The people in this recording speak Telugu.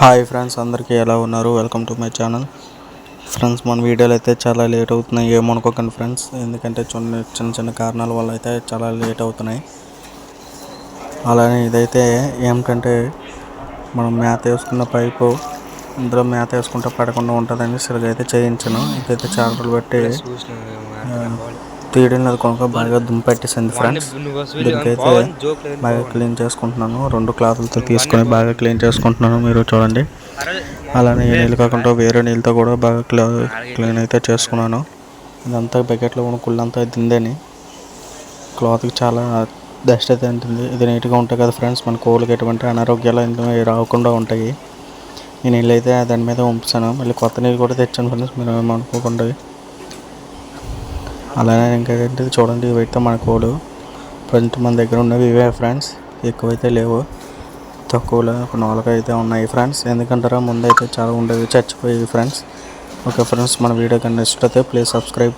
హాయ్ ఫ్రెండ్స్ అందరికీ ఎలా ఉన్నారు? Welcome to my channel. Friends మన వీడియోలు అయితే చాలా లేట్ అవుతున్నాయి. ఏమనుకోకండి ఫ్రెండ్స్. ఎందుకంటే చిన్న చిన్న చిన్న కారణాల వల్ల అయితే చాలా లేట్ అవుతున్నాయి. అలానే ఇదైతే ఏమిటంటే మనం మేత వేసుకున్న పైపు ఇందులో మేత వేసుకుంటే పడకుండా ఉంటుందని సరిగా అయితే చేయించాను. ఇదైతే చాలా పెట్టి బట్టి తీయడం లేదు కనుక బాగా దుమ్పెట్టేసింది ఫ్రెండ్స్. దీనికైతే బాగా క్లీన్ చేసుకుంటున్నాను. రెండు క్లాతులతో తీసుకొని బాగా క్లీన్ చేసుకుంటున్నాను మీరు చూడండి. అలానే ఈ నీళ్ళు కాకుండా వేరే నీళ్ళతో కూడా బాగా క్లా క్లీన్ అయితే చేసుకున్నాను. ఇదంతా బకెట్లో ఉన్న కుళ్ళంతా దిందని. క్లాత్కి చాలా డస్ట్ అయితే ఉంటుంది. ఇది నీట్గా ఉంటాయి కదా ఫ్రెండ్స్. మన కోళ్ళకి ఎటువంటి అనారోగ్యాలు అనేవి రాకుండా ఉంటాయి. ఈ నీళ్ళు అయితే దాని మీద ఉంచాను మళ్ళీ కొత్త నీళ్ళు కూడా తెచ్చాను ఫ్రెండ్స్. మీరు ఏమనుకోకుండా. అలానే ఇంకేంటి చూడండి ఇవైతే మన కోళ్ళు ప్రజెంట్ మన దగ్గర ఉన్నవి ఇవే ఫ్రెండ్స్ ఎక్కువైతే లేవు. తక్కువలో ఒక నాలుగు అయితే ఉన్నాయి ఫ్రెండ్స్ ఎందుకంటారా ముందైతే చాలా ఉండేవి చచ్చిపోయేవి ఫ్రెండ్స్ ఓకే ఫ్రెండ్స్ మన వీడియో కన్నా ఇష్టమైతే ప్లీజ్ సబ్స్క్రైబ్